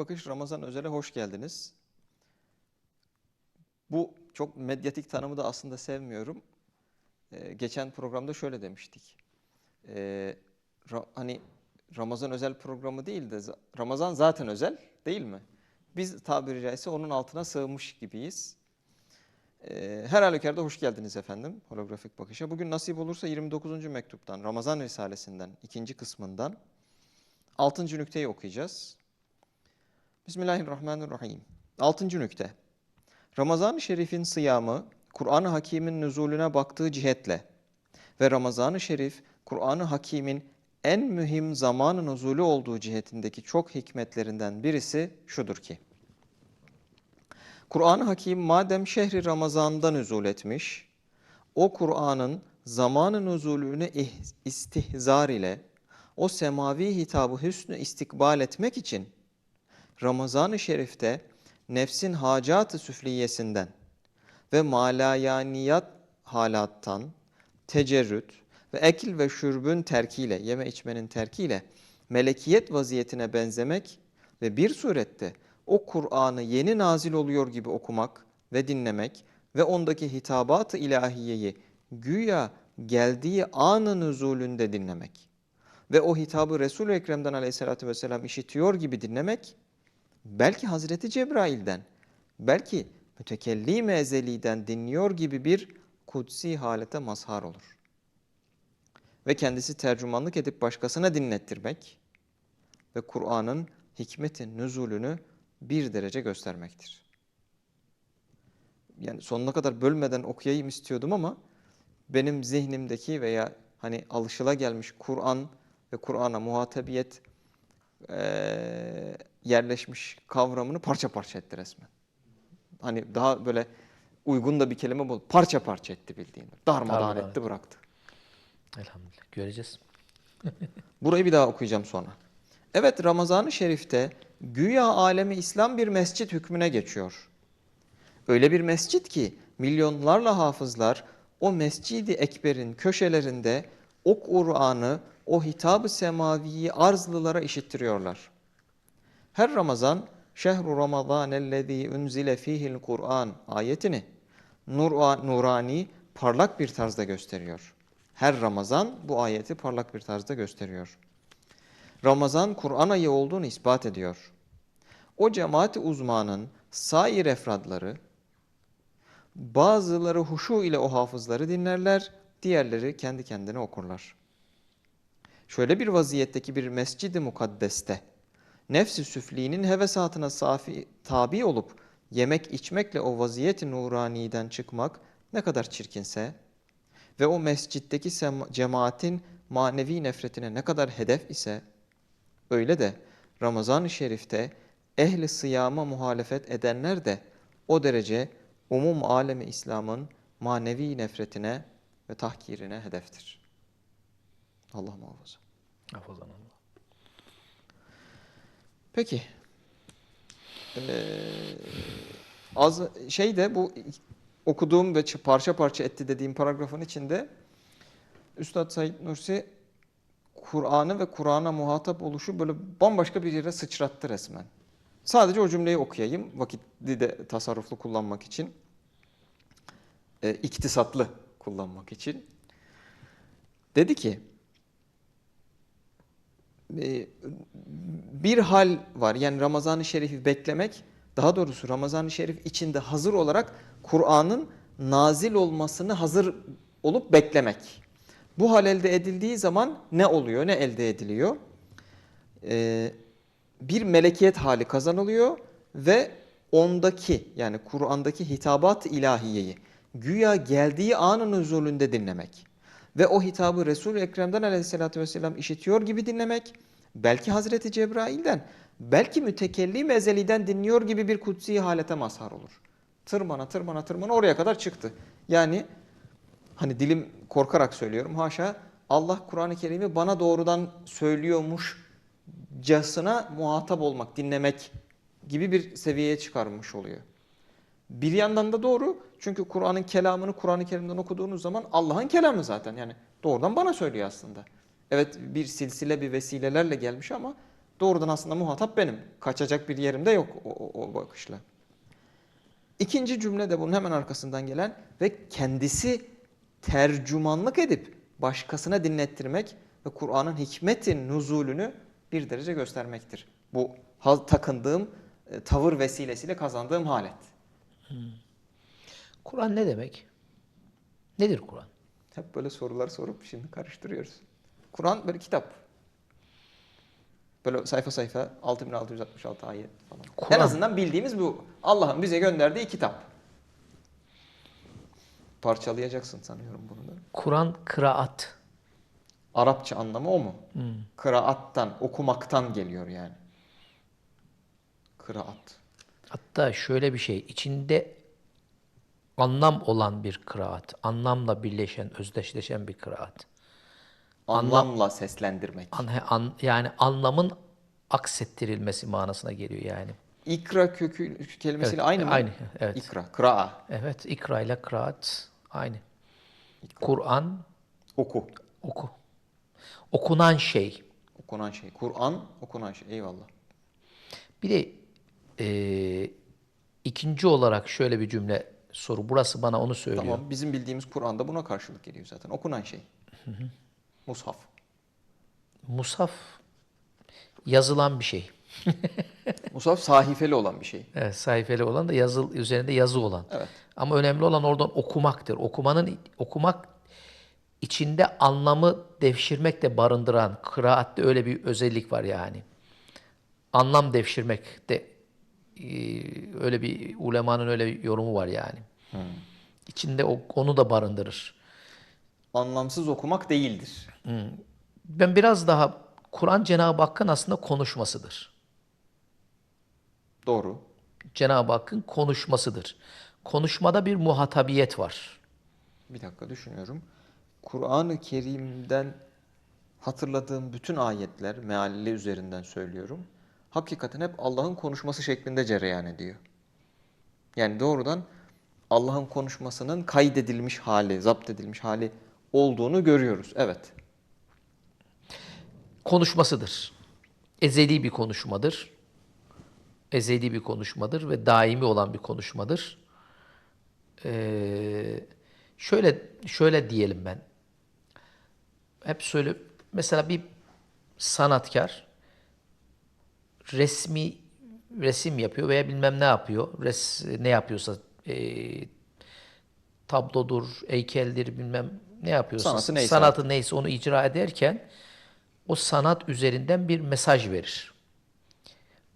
Bakış Ramazan Özel'e hoş geldiniz. Bu çok medyatik tanımı da aslında sevmiyorum. Ee, geçen programda şöyle demiştik. Ee, ra- hani Ramazan özel programı değil de za- Ramazan zaten özel değil mi? Biz tabiri caizse onun altına sığmış gibiyiz. Ee, her halükarda hoş geldiniz efendim holografik bakışa. Bugün nasip olursa 29. mektuptan, Ramazan Risalesinden, ikinci kısmından 6. nükteyi okuyacağız. Bismillahirrahmanirrahim. 6. nükte. Ramazan-ı Şerif'in sıyamı, Kur'an-ı Hakîm'in nüzulüne baktığı cihetle ve Ramazan-ı Şerif, Kur'an-ı Hakîm'in en mühim zamanı nuzulü olduğu cihetindeki çok hikmetlerinden birisi şudur ki, Kur'an-ı Hakim madem şehri Ramazan'da nüzul etmiş, o Kur'an'ın zamanı nüzulünü ih- istihzar ile o semavi hitabı hüsnü istikbal etmek için Ramazan-ı Şerif'te nefsin hacat-ı süfliyesinden ve malayaniyat halattan tecerrüt ve ekil ve şürbün terkiyle, yeme içmenin terkiyle melekiyet vaziyetine benzemek ve bir surette o Kur'an'ı yeni nazil oluyor gibi okumak ve dinlemek ve ondaki hitabat-ı ilahiyeyi güya geldiği anın nüzulünde dinlemek ve o hitabı Resul-i Ekrem'den aleyhissalatü vesselam işitiyor gibi dinlemek belki Hazreti Cebrail'den, belki mütekellim ezeliden dinliyor gibi bir kutsi halete mazhar olur. Ve kendisi tercümanlık edip başkasına dinlettirmek ve Kur'an'ın hikmetin nüzulünü bir derece göstermektir. Yani sonuna kadar bölmeden okuyayım istiyordum ama benim zihnimdeki veya hani alışılagelmiş Kur'an ve Kur'an'a muhatabiyet eee, yerleşmiş kavramını parça parça etti resmen. Hani daha böyle uygun da bir kelime bul. Parça parça etti bildiğin. Darmadağın Darmadağın. etti bıraktı. Elhamdülillah. Göreceğiz. Burayı bir daha okuyacağım sonra. Evet Ramazan-ı Şerif'te güya alemi İslam bir mescit hükmüne geçiyor. Öyle bir mescit ki milyonlarla hafızlar o Mescid-i Ekber'in köşelerinde o Kur'an'ı, o hitab-ı semaviyi arzlılara işittiriyorlar. Her Ramazan şehru Ramazan ellezî unzile fihil Kur'an ayetini nur nurani parlak bir tarzda gösteriyor. Her Ramazan bu ayeti parlak bir tarzda gösteriyor. Ramazan Kur'an ayı olduğunu ispat ediyor. O cemaati uzmanın sair efradları bazıları huşu ile o hafızları dinlerler, diğerleri kendi kendine okurlar. Şöyle bir vaziyetteki bir mescid-i mukaddeste nefsi süfliğinin hevesatına safi, tabi olup yemek içmekle o vaziyeti nuraniden çıkmak ne kadar çirkinse ve o mescitteki cemaatin manevi nefretine ne kadar hedef ise öyle de Ramazan-ı Şerif'te ehli sıyama muhalefet edenler de o derece umum alemi İslam'ın manevi nefretine ve tahkirine hedeftir. Allah muhafaza. Hafızan Allah. Peki. Ee, az şey de bu okuduğum ve parça parça etti dediğim paragrafın içinde Üstad Said Nursi Kur'an'ı ve Kur'an'a muhatap oluşu böyle bambaşka bir yere sıçrattı resmen. Sadece o cümleyi okuyayım vakitli de tasarruflu kullanmak için. Ee, iktisatlı kullanmak için. Dedi ki e, bir hal var. Yani Ramazan-ı Şerif'i beklemek, daha doğrusu Ramazan-ı Şerif içinde hazır olarak Kur'an'ın nazil olmasını hazır olup beklemek. Bu hal elde edildiği zaman ne oluyor, ne elde ediliyor? Ee, bir melekiyet hali kazanılıyor ve ondaki yani Kur'an'daki hitabat ilahiyeyi güya geldiği anın huzurunda dinlemek ve o hitabı Resul-i Ekrem'den aleyhissalatü vesselam işitiyor gibi dinlemek, belki Hazreti Cebrail'den, belki mütekellim ezeliden dinliyor gibi bir kutsi halete mazhar olur. Tırmana tırmana tırmana oraya kadar çıktı. Yani hani dilim korkarak söylüyorum haşa Allah Kur'an-ı Kerim'i bana doğrudan söylüyormuşcasına muhatap olmak, dinlemek gibi bir seviyeye çıkarmış oluyor. Bir yandan da doğru çünkü Kur'an'ın kelamını Kur'an-ı Kerim'den okuduğunuz zaman Allah'ın kelamı zaten yani doğrudan bana söylüyor aslında. Evet bir silsile bir vesilelerle gelmiş ama Doğrudan aslında muhatap benim. Kaçacak bir yerim de yok o, o, o bakışla. İkinci cümle de bunun hemen arkasından gelen ve kendisi tercümanlık edip başkasına dinlettirmek ve Kur'an'ın hikmetin nuzulünü bir derece göstermektir. Bu takındığım e, tavır vesilesiyle kazandığım halet. Kur'an ne demek? Nedir Kur'an? Hep böyle sorular sorup şimdi karıştırıyoruz. Kur'an böyle kitap. Böyle sayfa sayfa 6666 ayet falan. En Kur'an. azından bildiğimiz bu. Allah'ın bize gönderdiği kitap. Parçalayacaksın sanıyorum bunu da. Kur'an kıraat. Arapça anlamı o mu? Kıraattan, okumaktan geliyor yani. Kıraat. Hatta şöyle bir şey, içinde anlam olan bir kıraat, anlamla birleşen, özdeşleşen bir kıraat. Anlamla seslendirmek. An, an- yani anlamın aksettirilmesi manasına geliyor yani. İkra kökü kelimesiyle Evet, aynı mı? aynı, evet. İkra, kıraa. Evet, ikra ile kıraat aynı. Kur'an Oku. oku. Okunan şey. Okunan şey. Kur'an okunan şey. Eyvallah. Bir de eee, ikinci olarak şöyle bir cümle soru. Burası bana onu söylüyor. Tamam bizim bildiğimiz Kur'an'da buna karşılık geliyor zaten. Okunan şey. Mushaf. Musaf yazılan bir şey. Mushaf sahifeli olan bir şey. Evet, sayfeli olan da yazı üzerinde yazı olan. Evet. Ama önemli olan oradan okumaktır. Okumanın okumak içinde anlamı devşirmek de barındıran kıraatte öyle bir özellik var yani. Anlam devşirmek de öyle bir ulemanın öyle bir yorumu var yani. İçinde o, onu da barındırır. Anlamsız okumak değildir. Ben biraz daha Kur'an Cenab-ı Hakk'ın aslında konuşmasıdır. Doğru. Cenab-ı Hakk'ın konuşmasıdır. Konuşmada bir muhatabiyet var. Bir dakika düşünüyorum. Kur'an-ı Kerim'den hatırladığım bütün ayetler mealli üzerinden söylüyorum. Hakikaten hep Allah'ın konuşması şeklinde cereyan ediyor. Yani doğrudan Allah'ın konuşmasının kaydedilmiş hali, zapt edilmiş hali olduğunu görüyoruz. Evet. konuşmasıdır. Ezeli bir konuşmadır. Ezeli bir konuşmadır ve daimi olan bir konuşmadır. Ee, şöyle şöyle diyelim ben. Hep söyle mesela bir sanatkar resmi resim yapıyor veya bilmem ne yapıyor. Res, ne yapıyorsa e, tablodur, heykeldir bilmem ne yapıyorsa Sanatı neyse sanatı neyse onu icra ederken o sanat üzerinden bir mesaj verir.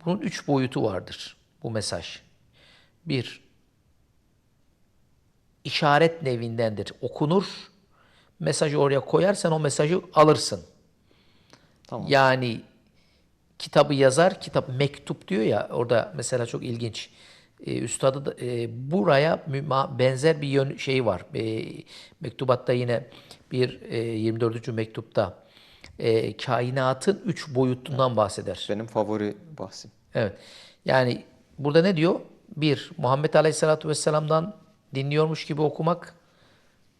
Bunun üç boyutu vardır bu mesaj. Bir, işaret nevindendir. Okunur, mesajı oraya koyarsan o mesajı alırsın. Tamam. Yani kitabı yazar, kitap mektup diyor ya orada mesela çok ilginç. Ee, üstadı da, e, buraya benzer bir yön şeyi var. E, mektubatta yine bir e, 24. mektupta e, kainatın üç boyutundan bahseder. Benim favori bahsim. Evet. Yani burada ne diyor? Bir, Muhammed Aleyhisselatü Vesselam'dan dinliyormuş gibi okumak.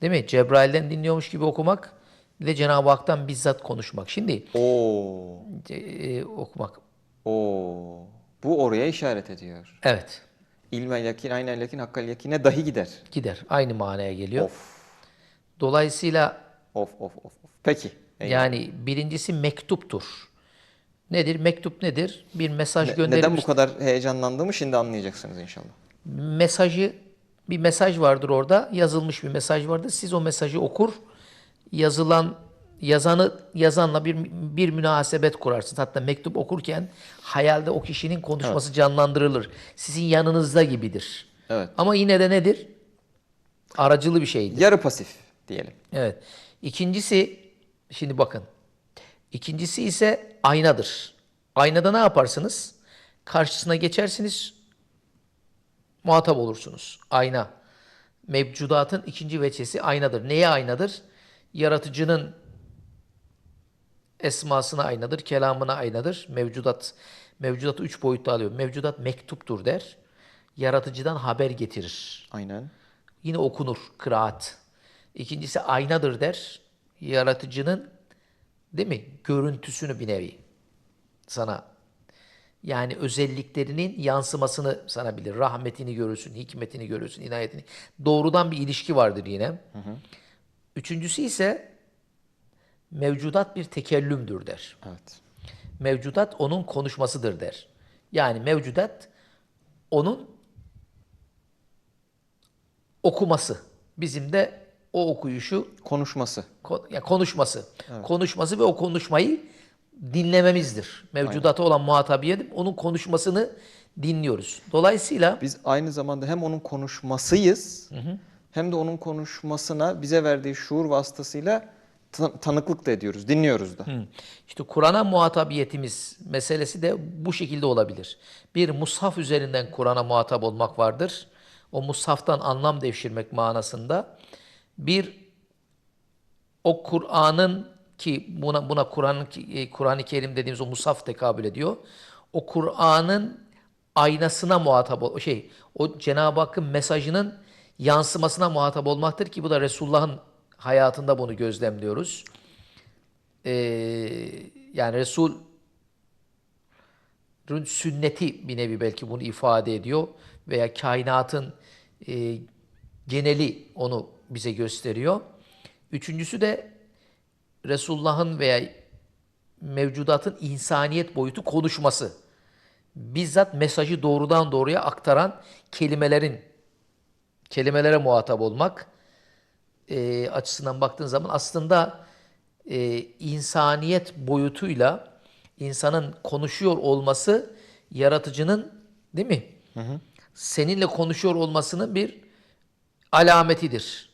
Değil mi? Cebrail'den dinliyormuş gibi okumak. De Cenab-ı Hak'tan bizzat konuşmak. Şimdi Oo. e, e, okumak. Oo. Bu oraya işaret ediyor. Evet. İlmel yakin, aynel yakin, hakkal yakine dahi gider. Gider. Aynı manaya geliyor. Of. Dolayısıyla Of of of. of. Peki. Eyvallah. yani birincisi mektuptur. Nedir? Mektup nedir? Bir mesaj Ne- gönderilmiş. Neden bu kadar heyecanlandığımı şimdi anlayacaksınız inşallah. mesajı bir mesaj vardır orada. Yazılmış bir mesaj vardır. Siz o mesajı okur. Yazılan yazanı yazanla bir bir münasebet kurarsınız. Hatta mektup okurken hayalde o kişinin konuşması canlandırılır. Sizin yanınızda gibidir. Evet. Ama yine de nedir? Aracılı bir şeydir. Yarı pasif diyelim. Evet. İkincisi şimdi bakın. İkincisi ise aynadır. Aynada ne yaparsınız? Karşısına geçersiniz. Muhatap olursunuz. Ayna. Mevcudatın ikinci veçesi aynadır. Neye aynadır? Yaratıcının esmasına aynadır, kelamına aynadır. Mevcudat mevcudatı üç boyutta alıyor. Mevcudat mektuptur der. Yaratıcıdan haber getirir. Aynen. Yine okunur kıraat. İkincisi aynadır der. Yaratıcının değil mi? Görüntüsünü bir nevi sana Yani özelliklerinin yansımasını sana bilir. Rahmetini görürsün, hikmetini görürsün, inayetini. Doğrudan bir ilişki vardır yine. Üçüncüsü ise mevcudat bir tekellümdür der. Evet. Mevcudat onun konuşmasıdır der. Yani mevcudat onun okuması. Bizim de o okuyuşu Konuşması. Ko- ya konuşması. Konuşması ve o konuşmayı dinlememizdir. Mevcudata olan muhatabiyet onun konuşmasını dinliyoruz. Dolayısıyla Biz aynı zamanda hem onun konuşmasıyız hem de onun konuşmasına bize verdiği şuur vasıtasıyla ta- tanıklık da ediyoruz, dinliyoruz da. işte Kur'an'a muhatabiyetimiz meselesi de bu şekilde olabilir. Bir mushaf üzerinden Kur'an'a muhatap olmak vardır. O mushaftan anlam devşirmek manasında. Bir o Kur'an'ın ki buna buna Kur'an Kur'an-ı Kerim dediğimiz o mushaf tekabül ediyor. O Kur'an'ın aynasına muhatap şey o Cenab-ı Hakk'ın mesajının yansımasına muhatap olmaktır ki bu da Resulullah'ın hayatında bunu gözlemliyoruz. Ee, yani Resul sünneti bir nevi belki bunu ifade ediyor veya kainatın e, geneli onu bize gösteriyor. Üçüncüsü de Resulullah'ın veya mevcudatın insaniyet boyutu konuşması. Bizzat mesajı doğrudan doğruya aktaran kelimelerin kelimelere muhatap olmak e, açısından baktığın zaman aslında e, insaniyet boyutuyla insanın konuşuyor olması yaratıcının değil mi? Seninle konuşuyor olmasının bir alametidir.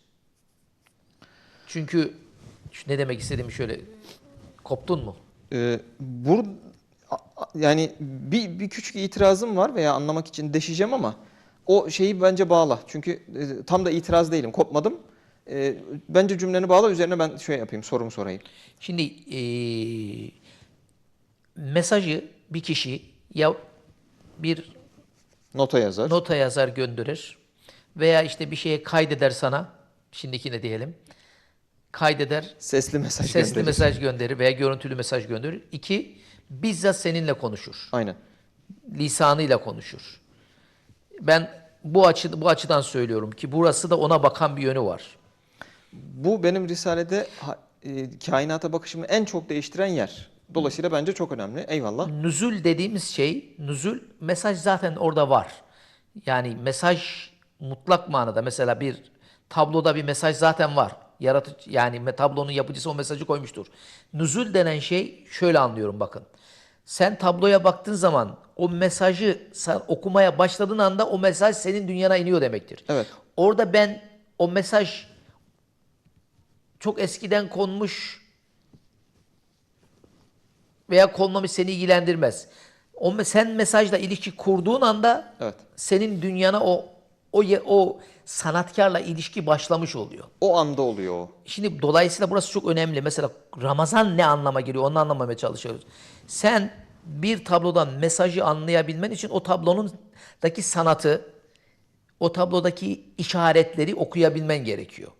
Çünkü ne demek istediğimi şöyle koptun mu? Ee, bur yani bir, bir küçük itirazım var veya anlamak için deşeceğim ama o şeyi bence bağla. Çünkü e, tam da itiraz değilim, kopmadım. Ee, bence cümleni bağla, üzerine ben şey yapayım, sorumu sorayım. Şimdi eee, mesajı bir kişi ya bir Nota yazar. nota yazar gönderir veya işte bir şeye kaydeder sana şimdiki ne diyelim kaydeder Sesli mesaj sesli gönderir. mesaj gönderir veya görüntülü mesaj gönderir. İki bizzat seninle konuşur. Aynen. Lisanıyla konuşur. Ben bu açı bu açıdan söylüyorum ki burası da ona bakan bir yönü var. Bu benim Risale'de e, kainata bakışımı en çok değiştiren yer. Dolayısıyla bence çok önemli. Eyvallah. Nüzül dediğimiz şey, nüzül mesaj zaten orada var. Yani mesaj mutlak manada mesela bir tabloda bir mesaj zaten var. Yaratıcı yani tablonun yapıcısı o mesajı koymuştur. Nüzül denen şey şöyle anlıyorum bakın. Sen tabloya baktığın zaman o mesajı sen okumaya başladığın anda o mesaj senin dünyana iniyor demektir. Evet. Orada ben o mesaj çok eskiden konmuş veya konmamış seni ilgilendirmez. O sen mesajla ilişki kurduğun anda Evet. senin dünyana o o o sanatkarla ilişki başlamış oluyor. O anda oluyor. Şimdi dolayısıyla burası çok önemli. Mesela Ramazan ne anlama geliyor onu anlamaya çalışıyoruz. Sen bir tablodan mesajı anlayabilmen için o tablonundaki sanatı, o tablodaki işaretleri okuyabilmen gerekiyor.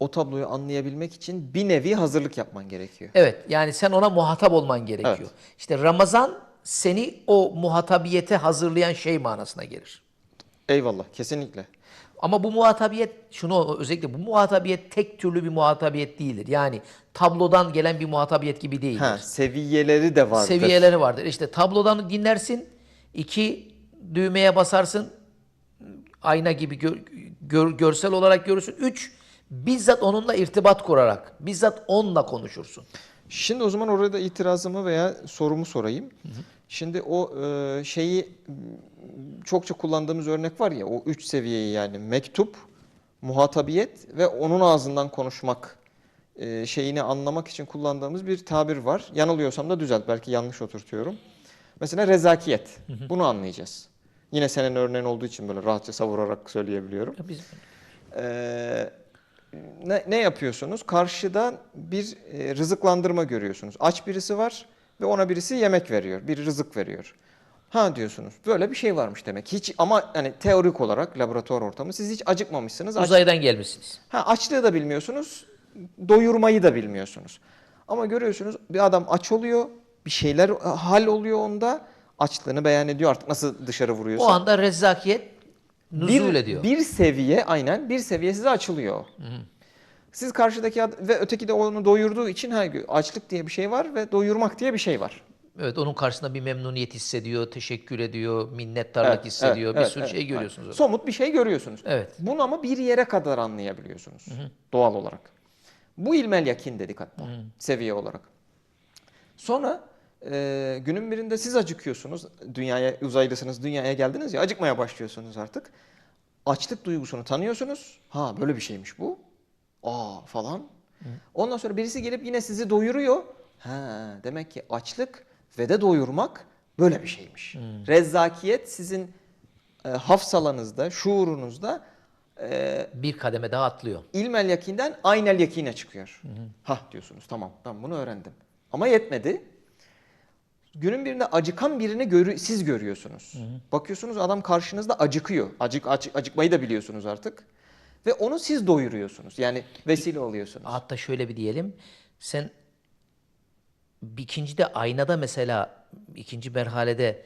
O tabloyu anlayabilmek için bir nevi hazırlık yapman gerekiyor. Evet yani sen ona muhatap olman gerekiyor. Evet. İşte Ramazan seni o muhatabiyete hazırlayan şey manasına gelir. Eyvallah, kesinlikle. Ama bu muhatabiyet, şunu özellikle bu muhatabiyet tek türlü bir muhatabiyet değildir. Yani tablodan gelen bir muhatabiyet gibi değildir. Ha, seviyeleri de vardır. Seviyeleri vardır. İşte tablodan dinlersin, iki düğmeye basarsın, ayna gibi gör- gör- görsel olarak görürsün. Üç, bizzat onunla irtibat kurarak, bizzat onunla konuşursun. Şimdi o zaman orada itirazımı veya sorumu sorayım. Şimdi o e, şeyi çokça kullandığımız örnek var ya o üç seviyeyi yani mektup, muhatabiyet ve onun ağzından konuşmak e, şeyini anlamak için kullandığımız bir tabir var. Yanılıyorsam da düzelt belki yanlış oturtuyorum. Mesela rezakiyet. Bunu anlayacağız. Yine senin örneğin olduğu için böyle rahatça savurarak söyleyebiliyorum. Ya Biz, Ee, ne, ne yapıyorsunuz? Karşıdan bir e, rızıklandırma görüyorsunuz. Aç birisi var ve ona birisi yemek veriyor, bir rızık veriyor. Ha diyorsunuz. Böyle bir şey varmış demek. Hiç ama hani teorik olarak laboratuvar ortamı siz hiç acıkmamışsınız. Aç, uzaydan gelmişsiniz. ha, açlığı da bilmiyorsunuz, doyurmayı da bilmiyorsunuz. Ama görüyorsunuz bir adam aç oluyor, bir şeyler e, hal oluyor onda. Açlığını beyan ediyor artık nasıl dışarı vuruyorsa. O anda rezzakiyet nüzul bir, ediyor. bir seviye aynen bir seviye size açılıyor. Siz karşıdaki ve öteki de onu doyurduğu için gün açlık diye bir şey var ve doyurmak diye bir şey var. Evet onun karşısında bir memnuniyet hissediyor, teşekkür ediyor, minnettarlık Evet, hissediyor. evet, bir evet, sürü evet, şey evet. görüyorsunuz. orada. Somut bir şey görüyorsunuz. Evet. Bunu ama bir yere kadar anlayabiliyorsunuz doğal olarak. Bu ilmel yakin dedik hatta seviye olarak. Sonra e, günün birinde siz acıkıyorsunuz. Dünyaya uzaylısınız, dünyaya geldiniz ya acıkmaya başlıyorsunuz artık. Açlık duygusunu tanıyorsunuz. Ha böyle bir şeymiş bu. Aa falan. Ondan sonra birisi gelip yine sizi doyuruyor. Ha demek ki açlık ve de doyurmak böyle bir şeymiş. Rezzakiyet sizin e, hafsalanızda, şuurunuzda e, Bir kademe daha atlıyor. ilmel yakinden aynel yakine çıkıyor. Hah diyorsunuz tamam ben bunu öğrendim. Ama yetmedi. Günün birinde acıkan birini görü siz görüyorsunuz. Bakıyorsunuz adam karşınızda acıkıyor. Acık, acı- acıkmayı da biliyorsunuz artık. Ve onu siz doyuruyorsunuz. Yani vesile oluyorsunuz. Hatta şöyle bir diyelim. Sen ikinci de aynada mesela ikinci merhalede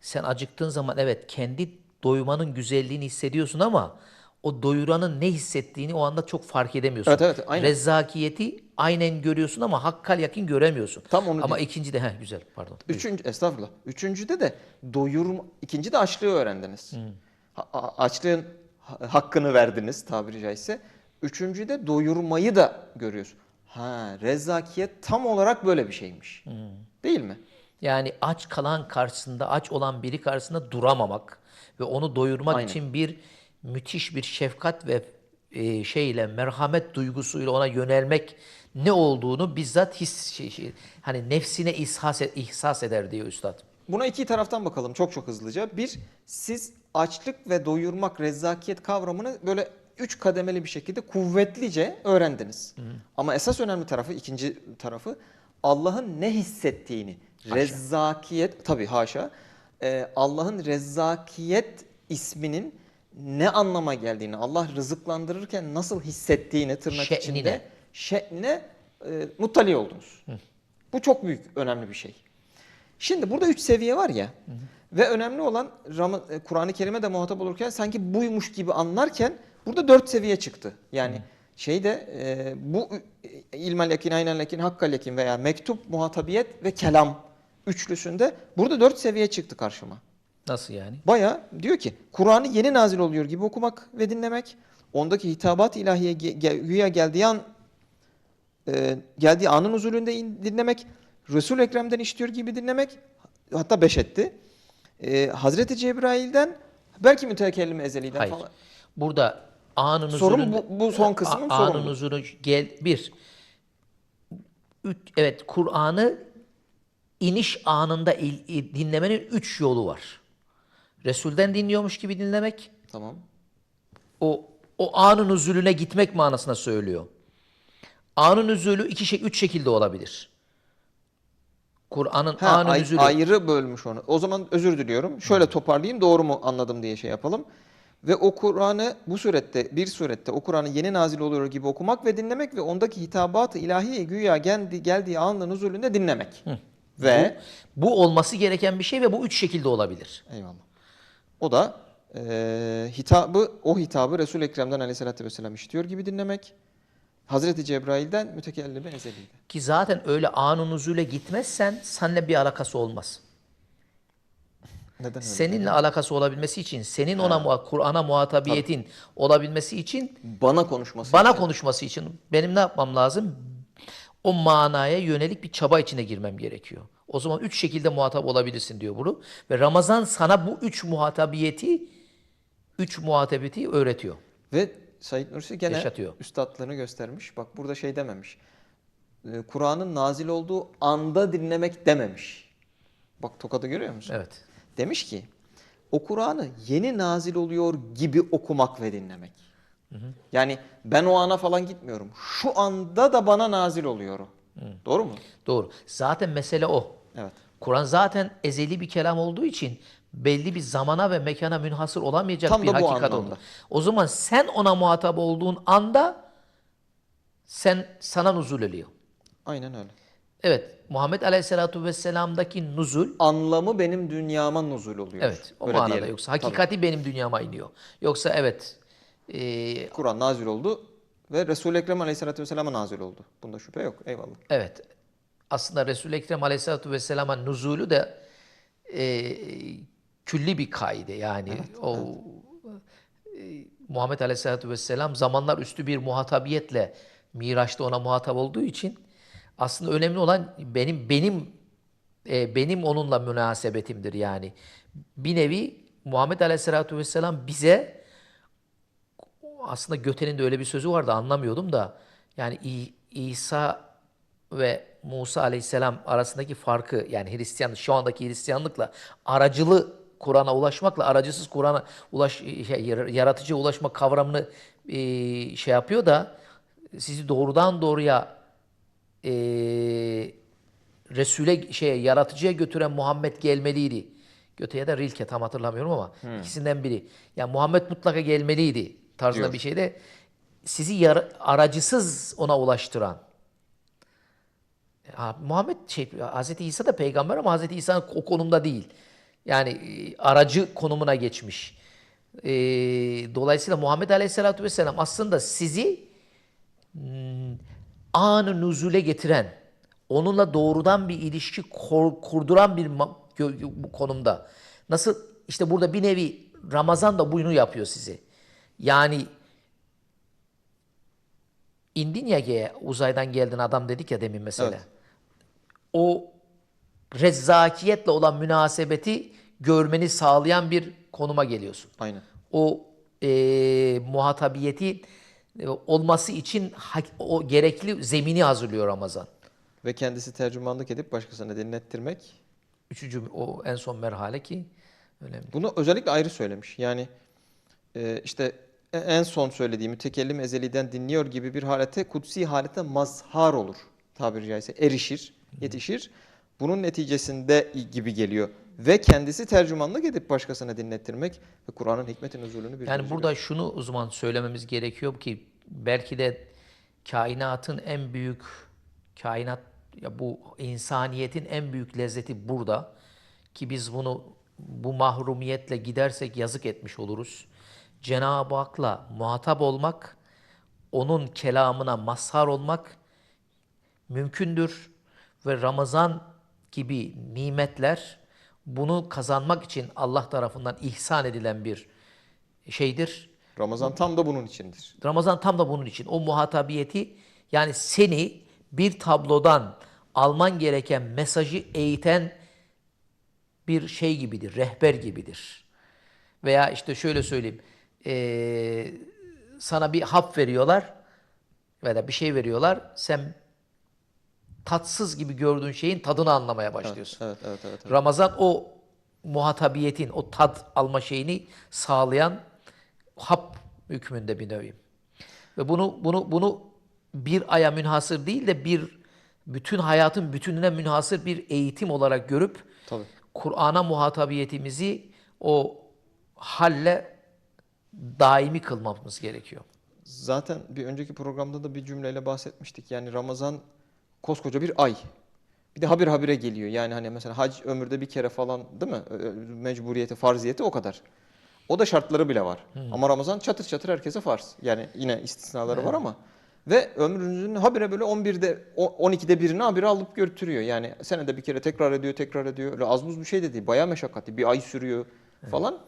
sen acıktığın zaman evet kendi doymanın güzelliğini hissediyorsun ama o doyuranın ne hissettiğini o anda çok fark edemiyorsun. Evet, evet, aynen. Rezzakiyeti aynen görüyorsun ama hakkal yakin göremiyorsun. Tam onu ama ikinci de heh, güzel pardon. Üçüncü, estağfurullah. Üçüncüde de doyurma, ikinci de açlığı öğrendiniz. Ha- a- açlığın ha- hakkını verdiniz tabiri caizse. Üçüncüde doyurmayı da görüyorsun. Ha, rezzakiyet tam olarak böyle bir şeymiş. Değil mi? Yani aç kalan karşısında, aç olan biri karşısında duramamak ve onu doyurmak Aynen. için bir müthiş bir şefkat ve e, şeyle merhamet duygusuyla ona yönelmek ne olduğunu bizzat his şey, şey, hani nefsine ihsas, e- ihsas eder diyor üstad. Buna iki taraftan bakalım çok çok hızlıca. Bir, siz açlık ve doyurmak, rezzakiyet kavramını böyle üç kademeli bir şekilde kuvvetlice öğrendiniz. Ama esas önemli tarafı, ikinci tarafı Allah'ın ne hissettiğini, rezzakiyet, tabii haşa, e, Allah'ın rezzakiyet isminin ne anlama geldiğini, Allah rızıklandırırken nasıl hissettiğini tırnak Şe'nine. içinde, şe'nine e, muttali oldunuz. Bu çok büyük, önemli bir şey. Şimdi burada üç seviye var ya ve önemli olan e, Kur'an-ı Kerim'e de muhatap olurken sanki buymuş gibi anlarken burada dört seviye çıktı. Yani şeyde e, bu ilmel yakin, aynel yakin, hakkal yakin veya mektup, muhatabiyet ve kelam üçlüsünde burada dört seviye çıktı karşıma. Nasıl yani? Baya diyor ki Kur'an'ı yeni nazil oluyor gibi okumak ve dinlemek. Ondaki hitabat ilahiye güya geldiği an e, geldiği anın huzurunda in- dinlemek. Resul Ekrem'den işitiyor gibi dinlemek. Hatta beş etti. E, Hazreti Cebrail'den belki mütekellim ezeliden Hayır. falan. Burada anın Sorun huzurunda- bu- bu son kısmın A- sorunu. Anın huzuru gel bir. Üç, evet Kur'an'ı iniş anında il- il- dinlemenin üç yolu var. Resul'den dinliyormuş gibi dinlemek, Tamam. o o anın huzuruna gitmek manasına söylüyor. Anın nüzulü iki şey, üç şekilde olabilir. Kur'an'ın Ha, anın ay- nüzulü ayrı bölmüş onu. O zaman özür diliyorum. Şöyle toparlayayım doğru mu anladım diye şey yapalım. Ve o Kur'an'ı bu surette, bir surette o Kur'an'ı yeni nazil oluyor gibi okumak ve dinlemek ve ondaki hitabat-ı ilahiye güya geldi, geldiği anın huzurunda dinlemek. Ve bu olması gereken bir şey ve bu üç şekilde olabilir. eyvallah. O da eee, hitabı, o hitabı Resul-i Ekrem'den aleyhissalatü vesselam işitiyor gibi dinlemek. Hazreti Cebrail'den mütekellime ezeliydi. Ki zaten öyle anın nuzule gitmezsen seninle bir alakası olmaz. Neden öyle? Seninle alakası olabilmesi için, senin ona Kur'an'a muhatabiyetin olabilmesi için, Bana konuşması. bana konuşması için benim ne yapmam lazım? O manaya yönelik bir çaba içine girmem gerekiyor. O zaman üç şekilde muhatap olabilirsin diyor bunu. Ve Ramazan sana bu üç muhatabiyeti, üç muhatabiyeti öğretiyor. Ve Said Nursi gene Yaşatıyor. üstadlığını göstermiş. Bak burada şey dememiş. Ee, Kur'an'ın nazil olduğu anda dinlemek dememiş. Bak tokadı görüyor musun? Evet. Demiş ki o Kur'an'ı yeni nazil oluyor gibi okumak ve dinlemek. Yani ben o ana falan gitmiyorum. Şu anda da bana nazil oluyor o. Doğru mu? Doğru. Zaten mesele o. Evet. Kur'an zaten ezeli bir kelam olduğu için belli bir zamana ve mekana münhasır olamayacak Tam bir hakikat oldu. O zaman sen ona muhatap olduğun anda sen sana nuzul ediyor. Aynen öyle. Evet. Muhammed Aleyhisselatü Vesselam'daki nuzul Anlamı benim dünyama nuzul oluyor. evet o Öyle manada diyelim. yoksa Tabii. hakikati benim dünyama iniyor. Yoksa evet e, Kur'an nazil oldu ve Resul-i Ekrem Aleyhisselatü Vesselam'a nazil oldu. Bunda şüphe yok. Eyvallah. evet aslında Resul-i Ekrem Aleyhisselatü Vesselam'a nuzulü de e, külli bir kaide yani o e, Muhammed Aleyhisselatü Vesselam zamanlar üstü bir muhatabiyetle Miraç'ta ona muhatap olduğu için aslında önemli olan benim benim e, benim onunla münasebetimdir yani. Bir nevi Muhammed Aleyhisselatü Vesselam bize aslında Göte'nin de öyle bir sözü vardı anlamıyordum da yani İsa ve Musa Aleyhisselam arasındaki farkı yani Hristiyan şu andaki Hristiyanlıkla aracılı Kur'an'a ulaşmakla aracısız Kur'an'a ulaş şey, yar- yaratıcıya ulaşma kavramını e, şey yapıyor da sizi doğrudan doğruya e, Resul'e şeye yaratıcıya götüren Muhammed gelmeliydi. Göte'ye de Rilke tam hatırlamıyorum ama ikisinden biri. Yani Muhammed mutlaka gelmeliydi tarzında Diyor. bir şeyde sizi yar- aracısız ona ulaştıran. Ha, Muhammed şey Hazreti İsa da peygamber ama Hazreti İsa o konumda değil. Yani e, aracı konumuna geçmiş. E, dolayısıyla Muhammed Aleyhisselatü Vesselam aslında sizi hmm, anı nüzule getiren, onunla doğrudan bir ilişki kurduran bir konumda. Nasıl işte burada bir nevi Ramazan da bunu yapıyor sizi. Yani indin ya göğe, uzaydan geldin adam dedik ya demin mesela. Evet. O rezzakiyetle olan münasebeti görmeni sağlayan bir konuma geliyorsun Aynen. o e, muhatabiyeti olması için o gerekli zemini hazırlıyor Ramazan. Ve kendisi tercümanlık edip başkasına dinlettirmek. Üçüncü o en son merhale ki önemli. Bunu özellikle ayrı söylemiş. Yani e, işte e- en son söylediği mütekellim ezeliden dinliyor gibi bir halete, kutsi halete mazhar olur. Tabiri caizse erişir, yetişir. Bunun neticesinde gibi geliyor. Ve kendisi tercümanlık edip başkasına dinlettirmek ve Kur'an'ın hikmetin huzurunu bir Yani burada şunu o zaman söylememiz gerekiyor ki belki de kainatın en büyük kainat ya bu insaniyetin en büyük lezzeti burada ki biz bunu bu mahrumiyetle gidersek yazık etmiş oluruz. Cenab-ı Hak'la muhatap olmak, onun kelamına mazhar olmak mümkündür ve Ramazan gibi nimetler bunu kazanmak için Allah tarafından ihsan edilen bir şeydir. Ramazan tam da bunun içindir. Ramazan tam da bunun için. O muhatabiyeti yani seni bir tablodan alman gereken mesajı eğiten bir şey gibidir, rehber gibidir. Veya işte şöyle söyleyeyim, eee, sana bir hap veriyorlar veya bir şey veriyorlar, sen tatsız gibi gördüğün şeyin tadını anlamaya başlıyorsun. Evet, evet, evet. evet. Ramazan o muhatabiyetin, o tat alma şeyini sağlayan hap hükmünde bir nevi. Ve bunu bunu bunu bir aya münhasır değil de bir bütün hayatın bütününe münhasır bir eğitim olarak görüp. Kur'an'a muhatabiyetimizi o halle daimi kılmamız gerekiyor. Zaten bir önceki programda da bir cümleyle bahsetmiştik. Yani Ramazan koskoca bir ay. Bir de habire habire geliyor. Yani hani mesela hac ömürde bir kere falan değil mi? Mecburiyeti, farziyeti o kadar. O da şartları bile var. Ama Ramazan çatır çatır herkese farz. Yani yine istisnaları var ama. Ve ömrünüzün habire böyle 11'de, o- 12'de birini habire alıp götürüyor. Yani senede bir kere tekrar ediyor, tekrar ediyor. Öyle az buz bir şey de değil. Bayağı meşakkatli. Bir ay sürüyor falan.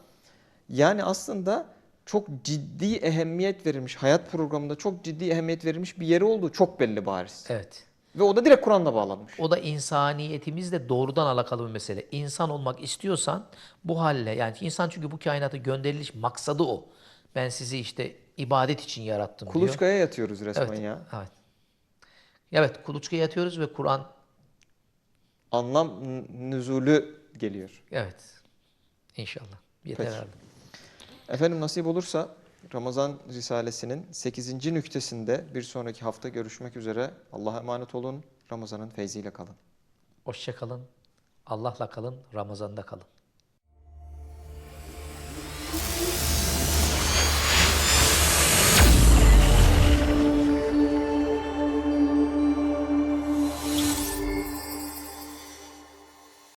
Yani aslında çok ciddi ehemmiyet verilmiş, hayat programında çok ciddi ehemmiyet verilmiş bir yeri olduğu çok belli bariz. Evet. Ve o da direkt Kur'an'la bağlanmış. O da insaniyetimizle doğrudan alakalı bir mesele. İnsan olmak istiyorsan bu halle yani insan çünkü bu kainata gönderiliş maksadı o. Ben sizi işte ibadet için yarattım diyor. Kuluçkaya yatıyoruz resmen Evet. ya. Evet. Evet, kuluçkaya yatıyoruz ve Kur'an Anlam nüzulü geliyor. evet. İnşallah. Yeter Peki. herhalde. Efendim nasip olursa Ramazan Risalesi'nin 8. nüktesinde bir sonraki hafta görüşmek üzere. Allah'a emanet olun. Ramazan'ın feyziyle kalın. Hoşça kalın. Allah'la kalın. Ramazan'da kalın.